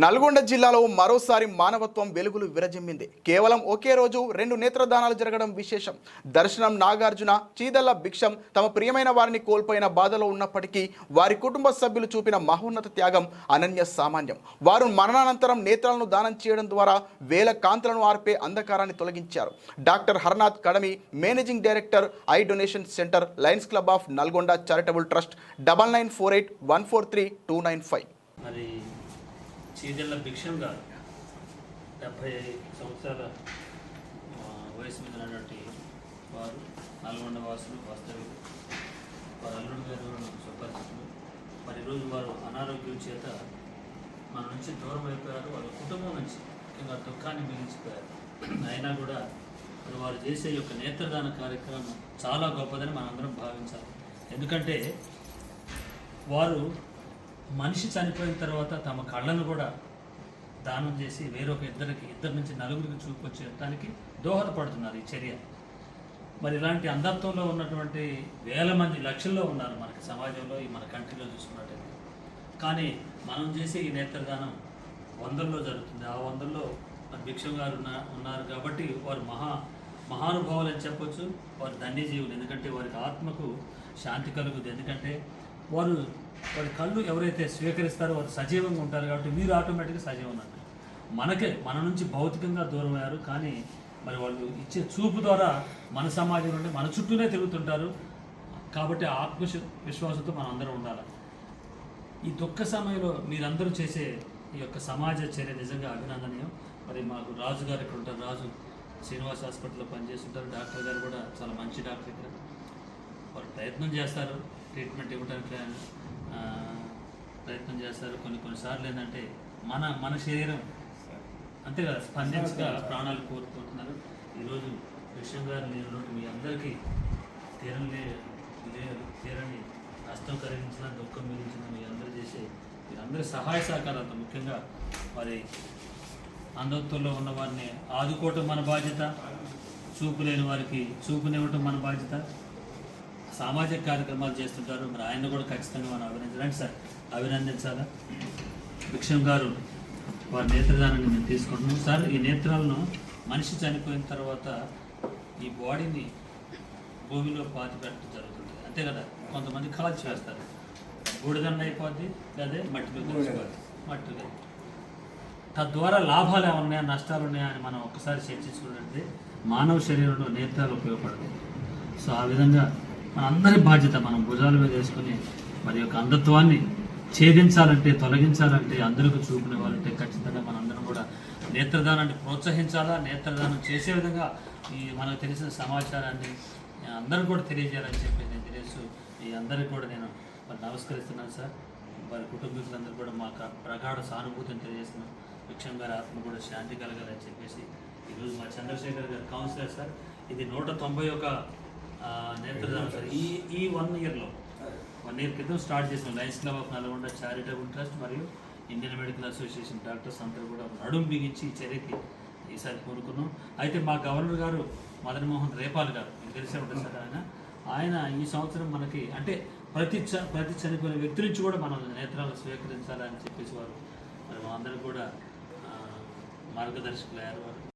నల్గొండ జిల్లాలో మరోసారి మానవత్వం వెలుగులు విరజిమ్మింది. కేవలం ఒకే రోజు రెండు నేత్రదానాలు జరగడం విశేషం. దర్శనం నాగార్జున చీదల్ల భిక్షం తమ ప్రియమైన వారిని కోల్పోయిన బాధలో ఉన్నప్పటికీ వారి కుటుంబ సభ్యులు చూపిన మహోన్నత త్యాగం అనన్య సామాన్యం. వారు మరణానంతరం నేత్రాలను దానం చేయడం ద్వారా వేల కాంతులను ఆర్పే అంధకారాన్ని తొలగించారు. Doctor Harnath Kadami managing director eye donation centre lions club of Nalgonda charitable trust double nine four eight one four three two nine five. మరి చీదెళ్ళ భిక్షం గారు డెబ్భై సంవత్సరాల వయసు మీద ఉన్నటువంటి వారు నల్గొండ వాసులు వాస్తవికులు వారు అల్లుడు గారు సుపరిచితులు మరి ఈరోజు వారు అనారోగ్యం చేత మన నుంచి దూరం అయిపోయారు. వాళ్ళ కుటుంబం నుంచి ముఖ్యంగా దుఃఖాన్ని మిగిలిచిపోయారు. అయినా కూడా మరి వారు చేసే యొక్క నేత్రదాన కార్యక్రమం చాలా గొప్పదని మనందరం భావించాలి. ఎందుకంటే వారు మనిషి చనిపోయిన తర్వాత తమ కళ్ళను కూడా దానం చేసి వేరొక ఇద్దరికి ఇద్దరి నుంచి నలుగురికి చూపొచ్చేటానికి దోహదపడుతున్నారు ఈ చర్య. మరి ఇలాంటి అంధత్వంలో ఉన్నటువంటి వేల మంది లక్షల్లో ఉన్నారు మనకి సమాజంలో ఈ మన కంట్రీలో చూసుకున్నట్టయితే. కానీ మనం చేసే ఈ నేత్రదానం వందల్లో జరుగుతుంది. ఆ వందల్లో మరి భిక్షం గారు ఉన్న ఉన్నారు కాబట్టి వారు మహా మహానుభావులు అని చెప్పొచ్చు. వారు ధన్యజీవులు. ఎందుకంటే వారికి ఆత్మకు శాంతి కలుగుతుంది. ఎందుకంటే వారు వారి కళ్ళు ఎవరైతే స్వీకరిస్తారో వారు సజీవంగా ఉంటారు కాబట్టి మీరు ఆటోమేటిక్గా సజీవం అన్నారు. మనకే మన నుంచి భౌతికంగా దూరం అయ్యారు కానీ మరి వాళ్ళు ఇచ్చే చూపు ద్వారా మన సమాజం నుండి మన చుట్టూనే తిరుగుతుంటారు కాబట్టి ఆత్మ విశ్వాసంతో మనం అందరం ఉండాలి. ఈ దుఃఖ సమయంలో మీరందరూ చేసే ఈ యొక్క సమాజ చర్య నిజంగా అభినందనీయం. మరి మాకు రాజు గారు ఇక్కడ ఉంటారు. రాజు శ్రీనివాస్ హాస్పిటల్లో పనిచేస్తుంటారు. డాక్టర్ గారు కూడా చాలా మంచి డాక్టర్ ఇక్కడ. వారు ప్రయత్నం చేస్తారు. ట్రీట్మెంట్ ఇవ్వడానికి ప్రయత్నం చేస్తారు కొన్ని కొన్నిసార్లు ఏంటంటే మన మన శరీరం అంతే కదా స్పందించగా ప్రాణాలు కోరుకుంటున్నారు ఈరోజు విషయం గారు నేను మీ అందరికీ తీరని తీరని నష్టం కలిగించిన దుఃఖం మిగిలించిన మీ అందరూ చేసే మీరందరి సహాయ సహకారాలతో ముఖ్యంగా మరి అంధత్వంలో ఉన్న వారిని ఆదుకోవటం మన బాధ్యత చూపు లేని వారికి చూపునివ్వటం మన బాధ్యత. సామాజిక కార్యక్రమాలు చేస్తుంటారు. మరి ఆయన కూడా ఖచ్చితంగా మనం అభినందించడానికి సార్ అభినందించాలా? భిక్షం గారు వారి నేత్రదానాన్ని మేము తీసుకుంటున్నాం. సార్ ఈ నేత్రాలను మనిషి చనిపోయిన తర్వాత ఈ బాడీని భూమిలో పాతి పెట్టడం జరుగుతుంది. అంతే కదా? కొంతమంది కాల్చి వేస్తారు. బూడిదన్న అయిపోద్ది అదే మట్టిలో కలిసిపోద్ది మట్టిలో తద్వారా లాభాలు ఏమైనా ఉన్నాయా నష్టాలు ఉన్నాయా అని మనం ఒక్కసారి చర్చించుకున్నట్లయితే మానవ శరీరంలో నేత్రాలు ఉపయోగపడతాయి. సో ఆ విధంగా మన అందరి బాధ్యత మనం భుజాల మీద వేసుకుని మరి యొక్క అంధత్వాన్ని ఛేదించాలంటే తొలగించాలంటే అందరికి చూపినవ్వాలంటే ఖచ్చితంగా మనందరం కూడా నేత్రదానాన్ని ప్రోత్సహించాలా? నేత్రదానం చేసే విధంగా ఈ మనకు తెలిసిన సమాచారాన్ని అందరూ కూడా తెలియజేయాలని చెప్పి నేను తెలియచ్చు ఈ అందరికీ కూడా నేను నమస్కరిస్తున్నాను సార్. వారి కుటుంబీకులందరూ కూడా మాకు ప్రగాఢ సానుభూతిని తెలియజేస్తున్నాను. విక్షం గారి ఆత్మ కూడా శాంతి కలగాలని చెప్పేసి ఈరోజు మా చంద్రశేఖర్ గారు కౌన్సిలర్ సార్. ఇది నూట తొంభై ఒక నేత్రదానం సార్ ఈ ఈ వన్ ఇయర్లో వన్ ఇయర్ క్రితం స్టార్ట్ చేసిన. Lions club of Nalgonda charitable trust మరియు ఇండియన్ మెడికల్ అసోసియేషన్ డాక్టర్స్ అందరూ కూడా నడుం బిగించి ఈ చర్యకి ఈసారి కోరుకున్నాం. అయితే మా గవర్నర్ గారు మదన్ మోహన్ రేపాల్ గారు మీకు తెలిసే ఉంటుంది సార్ ఆయన ఆయన ఈ సంవత్సరం మనకి అంటే ప్రతి చ ప్రతి చనిపోయిన వ్యక్తి నుంచి కూడా మనం నేత్రాలు స్వీకరించాలని చెప్పేసి వారు మరి మా అందరూ కూడా మార్గదర్శకులు అయ్యారు వారు.